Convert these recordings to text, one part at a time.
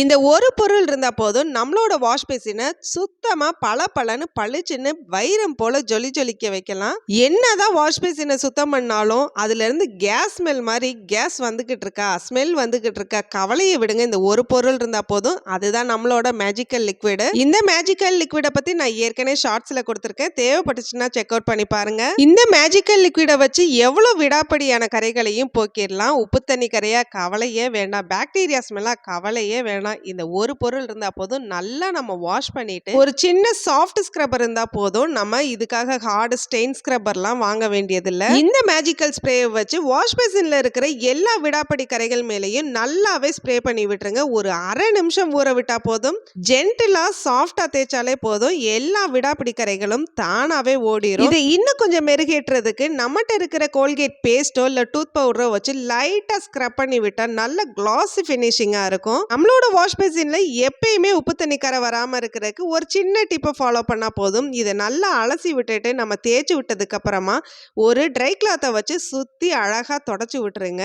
இந்த ஒரு பொருள் இருந்தால் போதும் நம்மளோட வாஷ் பேசினை சுத்தமாக பல பலன்னு பளிச்சுன்னு வைரம் போல ஜொலி ஜொலிக்க வைக்கலாம். என்னதான் வாஷ் பேசினை சுத்தம் பண்ணாலும் அதுலேருந்து கேஸ் ஸ்மெல் மாதிரி கேஸ் வந்துக்கிட்டு இருக்கா ஸ்மெல் வந்துக்கிட்டு இருக்கா கவலையை விடுங்க. இந்த ஒரு பொருள் இருந்தால் போதும். அதுதான் நம்மளோட மேஜிக்கல் லிக்விடு இந்த மேஜிக்கல் லிக்விடை பற்றி நான் ஏற்கனவே ஷார்ட்ஸில் கொடுத்துருக்கேன். தேவைப்பட்டுச்சுன்னா செக் அவுட் பண்ணி பாருங்க. இந்த மேஜிக்கல் லிக்விடை வச்சு எவ்வளோ விடாப்படியான கரைகளையும் போக்கிடலாம் உப்பு தண்ணி கரையா கவலையே வேண்டாம். பாக்டீரியா ஸ்மெல்லாக கவலையே வேண்டாம். இந்த ஒரு பொருள் இருந்தால் போதும். நல்லா நம்ம வாஷ் பண்ணிட்டு ஒரு சின்ன சாஃப்ட் ஸ்க்ரப்பர் இருந்தால் போதும். நம்ம இதுக்காக ஹார்டு ஸ்டெயின் ஸ்க்ரப்பர்லாம் வாங்க வேண்டியதில்லை. இந்த மேஜிக்கல் ஸ்ப்ரேயை வச்சு வாஷ் பேசினில் இருக்கிற எல்லா விடாப்படி கரைகள் மேலேயும் நல்லாவே ஸ்ப்ரே பண்ணி விட்டுருங்க. ஒரு அரை நிமிஷம் ஊற விட்டால் போதும். ஜென்டிலாக சாஃப்டாக தேய்ச்சாலே போதும். எல்லா விடாப்பிடி கரைகளும் தானாகவே ஓடிடும் இதை இன்னும் கொஞ்சம் மெருகேற்றுறதுக்கு நம்மகிட்ட இருக்கிற கோல்கேட் பேஸ்டோ இல்லை டூத் பவுடரோ வச்சு லைட்டாக ஸ்க்ரப் பண்ணி விட்டால் நல்ல கிளாஸி ஃபினிஷிங்காக இருக்கும். நம்மளோட வாஷ் பேசினில் எப்பயுமே உப்பு தண்ணி கரை வராமல் இருக்கிறதுக்கு ஒரு சின்ன டிப்பை ஃபாலோ பண்ணால் போதும். இதை நல்லா அலசி விட்டுட்டு நம்ம தேய்ச்சி விட்டதுக்கப்புறமா ஒரு ட்ரை கிளாத்தை வச்சு சுற்றி அழகாக தொடச்சி விட்டுருங்க.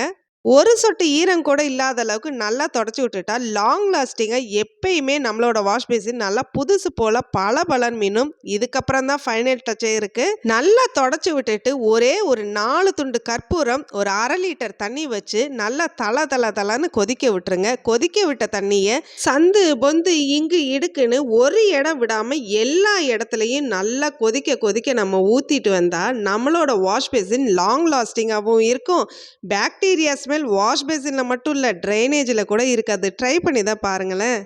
ஒரு சொட்டு ஈரம் கூட இல்லாத அளவுக்கு நல்லா தொடச்சி விட்டுட்டா லாங் லாஸ்டிங்காக எப்பயுமே நம்மளோட வாஷ் பேசின் நல்லா புதுசு போல பல பலன் மீனும் இதுக்கப்புறம் தான் ஃபைனல் டச்சே இருக்குது நல்லா தொடச்சி விட்டுட்டு ஒரே ஒரு நாலு துண்டு கற்பூரம் ஒரு அரை லிட்டர் தண்ணி வச்சு நல்லா தலை தலை தலைன்னு கொதிக்க விட்டுருங்க. கொதிக்க விட்ட தண்ணியை சந்து பொந்து இங்கு இடுக்குன்னு ஒரு இடம் விடாமல் எல்லா இடத்துலையும் நல்லா கொதிக்க கொதிக்க நம்ம ஊற்றிட்டு வந்தால் நம்மளோட வாஷ் பேசின் லாங் லாஸ்டிங்காகவும் இருக்கும். பாக்டீரியா ஸ்மெல் வாஷ் பேசினில் மட்டும் இல்லை ட்ரைனேஜில் கூட இருக்காது. ட்ரை பண்ணி தான் பாருங்களேன்.